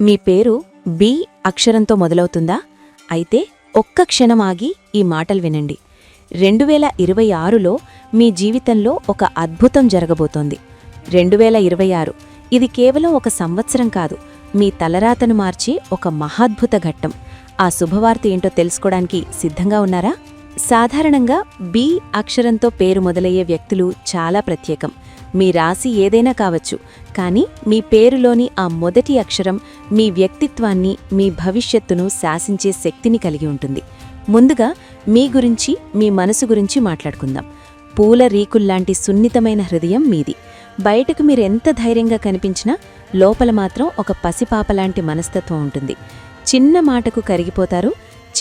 మీ పేరు బి అక్షరంతో మొదలవుతుందా? అయితే ఒక్క క్షణం ఆగి ఈ మాటలు వినండి. రెండు వేల ఇరవై ఆరులో మీ జీవితంలో ఒక అద్భుతం జరగబోతోంది. రెండు వేల ఇరవై ఆరు ఇది కేవలం ఒక సంవత్సరం కాదు. మీ తలరాతను మార్చి ఒక మహాద్భుత ఘట్టం. ఆ శుభవార్త ఏంటో తెలుసుకోవడానికి సిద్ధంగా ఉన్నారా? సాధారణంగా బి అక్షరంతో పేరు మొదలయ్యే వ్యక్తులు చాలా ప్రత్యేకం. మీ రాశి ఏదైనా కావచ్చు కానీ మీ పేరులోని ఆ మొదటి అక్షరం మీ వ్యక్తిత్వాన్ని మీ భవిష్యత్తును శాసించే శక్తిని కలిగి ఉంటుంది. ముందుగా మీ గురించి మీ మనసు గురించి మాట్లాడుకుందాం. పూల రీకుల్లాంటి సున్నితమైన హృదయం మీది. బయటకు మీరెంత ధైర్యంగా కనిపించినా లోపల మాత్రం ఒక పసిపాపలాంటి మనస్తత్వం ఉంటుంది. చిన్న మాటకు కరిగిపోతారు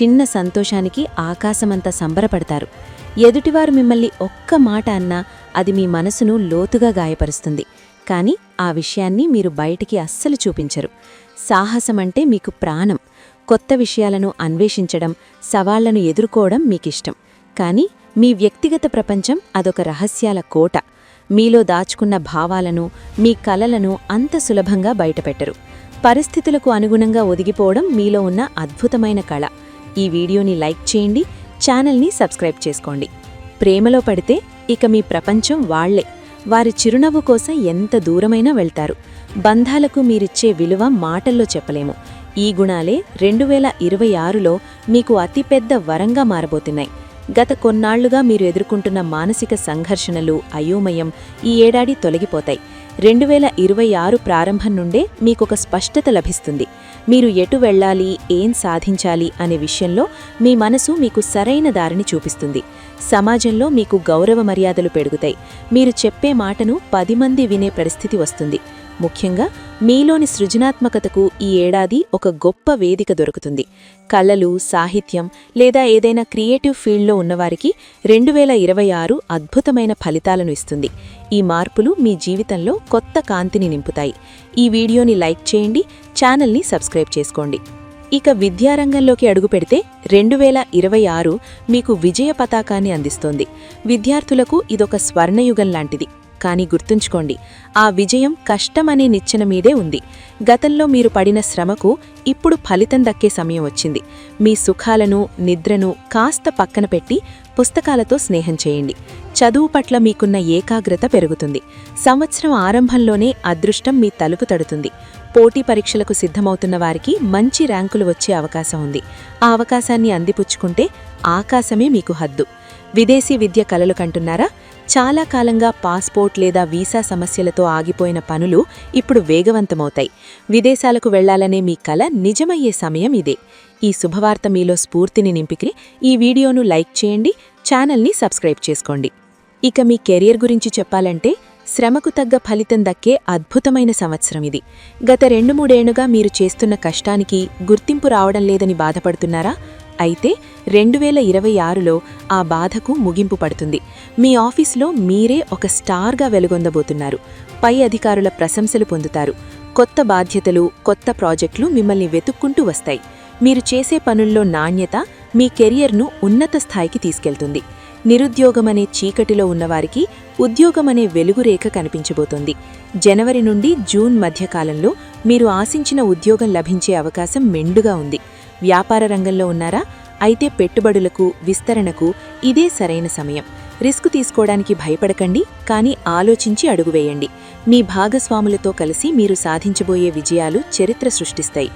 చిన్న సంతోషానికి ఆకాశమంతా సంబరపడతారు. ఎదుటివారు మిమ్మల్ని ఒక్క మాట అన్నా అది మీ మనసును లోతుగా గాయపరుస్తుంది. కానీ ఆ విషయాన్ని మీరు బయటికి అస్సలు చూపించరు. సాహసమంటే మీకు ప్రాణం. కొత్త విషయాలను అన్వేషించడం సవాళ్ళను ఎదుర్కోవడం మీకిష్టం. కానీ మీ వ్యక్తిగత ప్రపంచం అదొక రహస్యాల కోట. మీలో దాచుకున్న భావాలను మీ కలలను అంత సులభంగా బయటపెట్టరు. పరిస్థితులకు అనుగుణంగా ఒదిగిపోవడం మీలో ఉన్న అద్భుతమైన కళ. ఈ వీడియోని లైక్ చేయండి ఛానల్ని సబ్స్క్రైబ్ చేసుకోండి. ప్రేమలో పడితే ఇక మీ ప్రపంచం వాళ్ళే. వారి చిరునవ్వు కోసం ఎంత దూరమైనా వెళ్తారు. బంధాలకు మీరిచ్చే విలువ మాటల్లో చెప్పలేము. ఈ గుణాలే రెండు వేల ఇరవై ఆరులో మీకు అతిపెద్ద వరంగా మారబోతున్నాయి. గత కొన్నాళ్ళుగా మీరు ఎదుర్కొంటున్న మానసిక సంఘర్షణలు అయోమయం ఈ ఏడాది తొలగిపోతాయి. రెండు వేల ఇరవై ఆరు ప్రారంభం నుండే మీకొక స్పష్టత లభిస్తుంది. మీరు ఎటు వెళ్ళాలి ఏం సాధించాలి అనే విషయంలో మీ మనసు మీకు సరైన దారిని చూపిస్తుంది. సమాజంలో మీకు గౌరవ మర్యాదలు పెరుగుతాయి. మీరు చెప్పే మాటను పది మంది వినే పరిస్థితి వస్తుంది. ముఖ్యంగా మీలోని సృజనాత్మకతకు ఈ ఏడాది ఒక గొప్ప వేదిక దొరుకుతుంది. కళలు సాహిత్యం లేదా ఏదైనా క్రియేటివ్ ఫీల్డ్లో ఉన్నవారికి రెండు వేల ఇరవై ఆరు అద్భుతమైన ఫలితాలను ఇస్తుంది. ఈ మార్పులు మీ జీవితంలో కొత్త కాంతిని నింపుతాయి. ఈ వీడియోని లైక్ చేయండి ఛానల్ని సబ్స్క్రైబ్ చేసుకోండి. ఇక విద్యారంగంలోకి అడుగుపెడితే రెండు వేల ఇరవై ఆరు మీకు విజయ పతాకాన్ని అందిస్తోంది. విద్యార్థులకు ఇదొక స్వర్ణయుగం లాంటిది. కానీ గుర్తుంచుకోండి ఆ విజయం కష్టమనే నిచ్చెన మీదే ఉంది. గతంలో మీరు పడిన శ్రమకు ఇప్పుడు ఫలితం దక్కే సమయం వచ్చింది. మీ సుఖాలను నిద్రను కాస్త పక్కన పెట్టి పుస్తకాలతో స్నేహం చేయండి. చదువు పట్ల మీకున్న ఏకాగ్రత పెరుగుతుంది. సంవత్సరం ఆరంభంలోనే అదృష్టం మీ తలుపు తడుతుంది. పోటీ పరీక్షలకు సిద్ధమవుతున్న వారికి మంచి ర్యాంకులు వచ్చే అవకాశం ఉంది. ఆ అవకాశాన్ని అందిపుచ్చుకుంటే ఆకాశమే మీకు హద్దు. విదేశీ విద్య కలలు కంటున్నారా? చాలా కాలంగా పాస్పోర్ట్ లేదా వీసా సమస్యలతో ఆగిపోయిన పనులు ఇప్పుడు వేగవంతమవుతాయి. విదేశాలకు వెళ్ళాలనే మీ కల నిజమయ్యే సమయం ఇదే. ఈ శుభవార్త మీలో స్ఫూర్తిని నింపికి ఈ వీడియోను లైక్ చేయండి ఛానల్ని సబ్స్క్రైబ్ చేసుకోండి. ఇక మీ కెరియర్ గురించి చెప్పాలంటే శ్రమకు తగ్గ ఫలితం దక్కే అద్భుతమైన సంవత్సరం ఇది. గత రెండు మూడేళ్ళుగా మీరు చేస్తున్న కష్టానికి గుర్తింపు రావడం లేదని బాధపడుతున్నారా? అయితే రెండు వేల ఇరవై ఆరులో ఆ బాధకు ముగింపు పడుతుంది. మీ ఆఫీస్లో మీరే ఒక స్టార్గా వెలుగొందబోతున్నారు. పై అధికారుల ప్రశంసలు పొందుతారు. కొత్త బాధ్యతలు కొత్త ప్రాజెక్టులు మిమ్మల్ని వెతుక్కుంటూ వస్తాయి. మీరు చేసే పనుల్లో నాణ్యత మీ కెరియర్ను ఉన్నత స్థాయికి తీసుకెళ్తుంది. నిరుద్యోగమనే చీకటిలో ఉన్నవారికి ఉద్యోగమనే వెలుగురేఖ కనిపించబోతోంది. జనవరి నుండి జూన్ మధ్యకాలంలో మీరు ఆశించిన ఉద్యోగం లభించే అవకాశం మెండుగా ఉంది. వ్యాపార రంగంలో ఉన్నారా? అయితే పెట్టుబడులకు విస్తరణకు ఇదే సరైన సమయం. రిస్క్ తీసుకోవడానికి భయపడకండి కానీ ఆలోచించి అడుగువేయండి మీ భాగస్వాములతో కలిసి మీరు సాధించబోయే విజయాలు చరిత్ర సృష్టిస్తాయి.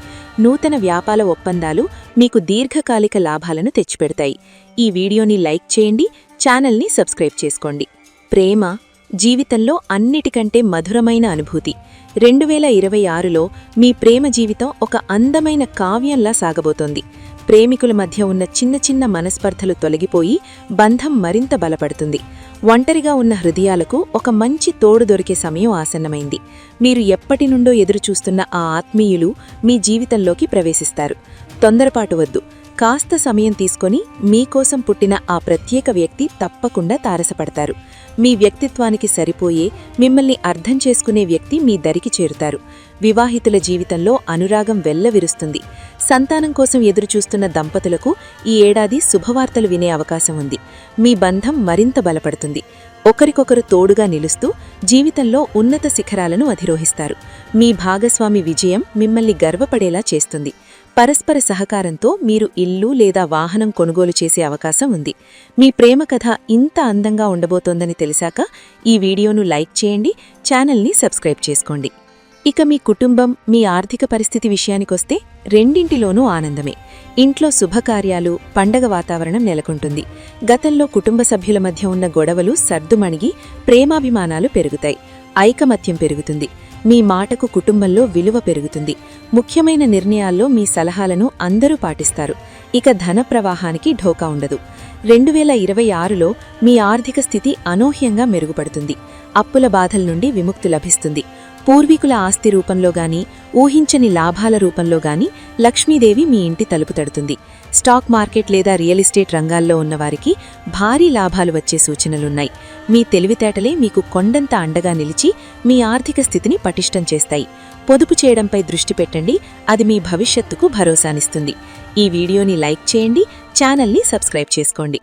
నూతన వ్యాపార ఒప్పందాలు మీకు దీర్ఘకాలిక లాభాలను తెచ్చిపెడతాయి. ఈ వీడియోని లైక్ చేయండి ఛానల్ని సబ్స్క్రైబ్ చేసుకోండి. ప్రేమ జీవితంలో అన్నిటికంటే మధురమైన అనుభూతి. రెండు వేల ఇరవై ఆరులో మీ ప్రేమ జీవితం ఒక అందమైన కావ్యంలా సాగబోతోంది. ప్రేమికుల మధ్య ఉన్న చిన్న చిన్న మనస్పర్ధలు తొలగిపోయి బంధం మరింత బలపడుతుంది. ఒంటరిగా ఉన్న హృదయాలకు ఒక మంచి తోడు దొరికే సమయం ఆసన్నమైంది. మీరు ఎప్పటి నుండో ఎదురుచూస్తున్న ఆ ఆత్మీయులు మీ జీవితంలోకి ప్రవేశిస్తారు. తొందరపాటు వద్దు. కాస్త సమయం తీసుకొని మీకోసం పుట్టిన ఆ ప్రత్యేక వ్యక్తి తప్పకుండా తారసపడతారు. మీ వ్యక్తిత్వానికి సరిపోయే మిమ్మల్ని అర్థం చేసుకునే వ్యక్తి మీ దరికి చేరుతారు. వివాహితుల జీవితంలో అనురాగం వెల్లవిరుస్తుంది. సంతానం కోసం ఎదురుచూస్తున్న దంపతులకు ఈ ఏడాది శుభవార్తలు వినే అవకాశం ఉంది. మీ బంధం మరింత బలపడుతుంది. ఒకరికొకరు తోడుగా నిలుస్తూ జీవితంలో ఉన్నత శిఖరాలను అధిరోహిస్తారు. మీ భాగస్వామి విజయం మిమ్మల్ని గర్వపడేలా చేస్తుంది. పరస్పర సహకారంతో మీరు ఇల్లు లేదా వాహనం కొనుగోలు చేసే అవకాశం ఉంది. మీ ప్రేమ కథ ఇంత అందంగా ఉండబోతోందని తెలిసాక ఈ వీడియోను లైక్ చేయండి ఛానల్ని సబ్స్క్రైబ్ చేసుకోండి. ఇక మీ కుటుంబం మీ ఆర్థిక పరిస్థితి విషయానికొస్తే రెండింటిలోనూ ఆనందమే. ఇంట్లో శుభకార్యాలు పండగ వాతావరణం నెలకొంటుంది. గతంలో కుటుంబ సభ్యుల మధ్య ఉన్న గొడవలు సర్దుమణిగి ప్రేమాభిమానాలు పెరుగుతాయి. ఐకమత్యం పెరుగుతుంది. మీ మాటకు కుటుంబంలో విలువ పెరుగుతుంది. ముఖ్యమైన నిర్ణయాల్లో మీ సలహాలను అందరూ పాటిస్తారు. ఇక ధన ప్రవాహానికి ఢోకా ఉండదు. రెండు వేల ఇరవై ఆరులో మీ ఆర్థిక స్థితి అనూహ్యంగా మెరుగుపడుతుంది. అప్పుల బాధల నుండి విముక్తి లభిస్తుంది. పూర్వీకుల ఆస్తి రూపంలో గాని ఊహించని లాభాల రూపంలో గాని లక్ష్మీదేవి మీ ఇంటి తలుపు తడుతుంది. స్టాక్ మార్కెట్ లేదా రియల్ ఎస్టేట్ రంగాల్లో ఉన్నవారికి భారీ లాభాలు వచ్చే సూచనలున్నాయి. మీ తెలివితేటలే మీకు కొండంత అండగా నిలిచి మీ ఆర్థిక స్థితిని పటిష్టం చేస్తాయి. పొదుపు చేయడంపై దృష్టి పెట్టండి. అది మీ భవిష్యత్తుకు భరోసానిస్తుంది. ఈ వీడియోని లైక్ చేయండి. ఛానల్ని సబ్స్క్రైబ్ చేసుకోండి.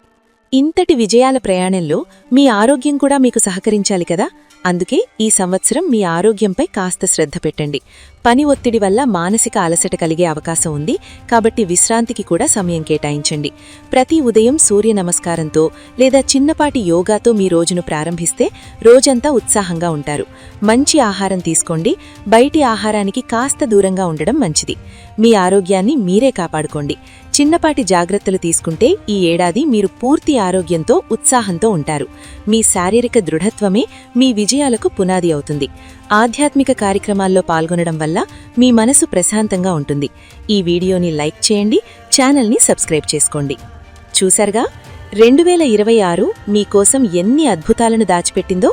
ఇంతటి విజయాల ప్రయాణంలో మీ ఆరోగ్యం కూడా మీకు సహకరించాలి కదా? అందుకే ఈ సంవత్సరం మీ ఆరోగ్యంపై కాస్త శ్రద్ధ పెట్టండి. పని ఒత్తిడి వల్ల మానసిక అలసట కలిగే అవకాశం ఉంది. కాబట్టి విశ్రాంతికి కూడా సమయం కేటాయించండి. ప్రతి ఉదయం సూర్య నమస్కారంతో లేదా చిన్నపాటి యోగాతో మీ రోజును ప్రారంభిస్తే రోజంతా ఉత్సాహంగా ఉంటారు. మంచి ఆహారం తీసుకోండి. బయటి ఆహారానికి కాస్త దూరంగా ఉండడం మంచిది. మీ ఆరోగ్యాన్ని మీరే కాపాడుకోండి. చిన్నపాటి జాగ్రత్తలు తీసుకుంటే ఈ ఏడాది మీరు పూర్తి ఆరోగ్యంతో ఉత్సాహంతో ఉంటారు. మీ శారీరక దృఢత్వమే మీ విజయాలకు పునాది అవుతుంది. ఆధ్యాత్మిక కార్యక్రమాల్లో పాల్గొనడం వల్ల మీ మనసు ప్రశాంతంగా ఉంటుంది. ఈ వీడియోని లైక్ చేయండి ఛానల్ని సబ్స్క్రైబ్ చేసుకోండి. చూశారుగా? రెండు వేల ఇరవై ఆరు మీకోసం ఎన్ని అద్భుతాలను దాచిపెట్టిందో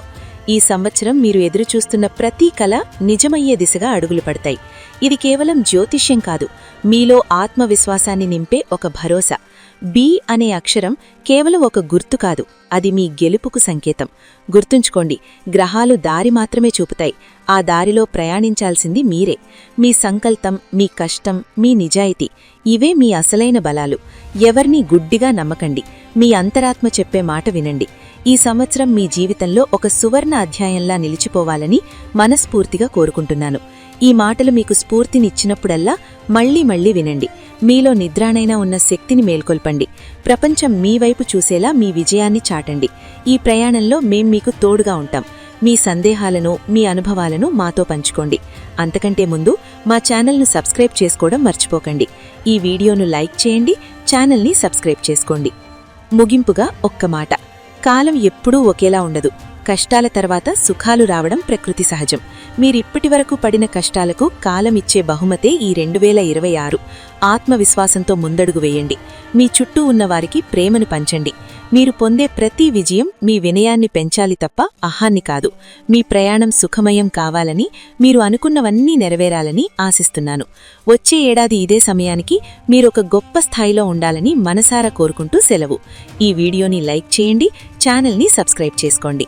ఈ సంవత్సరం మీరు ఎదురుచూస్తున్న ప్రతి కళ నిజమయ్యే దిశగా అడుగులు పడతాయి. ఇది కేవలం జ్యోతిష్యం కాదు మీలో ఆత్మవిశ్వాసాన్ని నింపే ఒక భరోసా. బి అనే అక్షరం కేవలం ఒక గుర్తు కాదు అది మీ గెలుపుకు సంకేతం. గుర్తుంచుకోండి గ్రహాలు దారి మాత్రమే చూపుతాయి ఆ దారిలో ప్రయాణించాల్సింది మీరే. మీ సంకల్పం మీ కష్టం మీ నిజాయితీ ఇవే మీ అసలైన బలాలు. ఎవర్నీ గుడ్డిగా నమ్మకండి మీ అంతరాత్మ చెప్పే మాట వినండి. ఈ సంవత్సరం మీ జీవితంలో ఒక సువర్ణ అధ్యాయంలా నిలిచిపోవాలని మనస్ఫూర్తిగా కోరుకుంటున్నాను. ఈ మాటలు మీకు స్ఫూర్తినిచ్చినప్పుడల్లా మళ్ళీ మళ్ళీ వినండి. మీలో నిద్రానైనా ఉన్న శక్తిని మేల్కొల్పండి. ప్రపంచం మీ వైపు చూసేలా మీ విజయాన్ని చాటండి. ఈ ప్రయాణంలో మేం మీకు తోడుగా ఉంటాం. మీ సందేహాలను మీ అనుభవాలను మాతో పంచుకోండి. అంతకంటే ముందు మా ఛానల్ను సబ్స్క్రైబ్ చేసుకోవడం మర్చిపోకండి. ఈ వీడియోను లైక్ చేయండి ఛానల్ని సబ్స్క్రైబ్ చేసుకోండి. ముగింపుగా ఒక్క మాట. కాలం ఎప్పుడూ ఒకేలా ఉండదు. కష్టాల తర్వాత సుఖాలు రావడం ప్రకృతి సహజం. మీరిప్పటివరకు పడిన కష్టాలకు కాలమిచ్చే బహుమతే ఈ రెండు వేల ఇరవై ఆరు. ఆత్మవిశ్వాసంతో ముందడుగు వేయండి. మీ చుట్టూ ఉన్నవారికి ప్రేమను పంచండి. మీరు పొందే ప్రతి విజయం మీ వినయాన్ని పెంచాలి తప్ప అహాన్ని కాదు. మీ ప్రయాణం సుఖమయం కావాలని మీరు అనుకున్నవన్నీ నెరవేరాలని ఆశిస్తున్నాను. వచ్చే ఏడాది ఇదే సమయానికి మీరొక గొప్ప స్థాయిలో ఉండాలని మనసారా కోరుకుంటూ సెలవు. ఈ వీడియోని లైక్ చేయండి ఛానల్ని సబ్స్క్రైబ్ చేసుకోండి.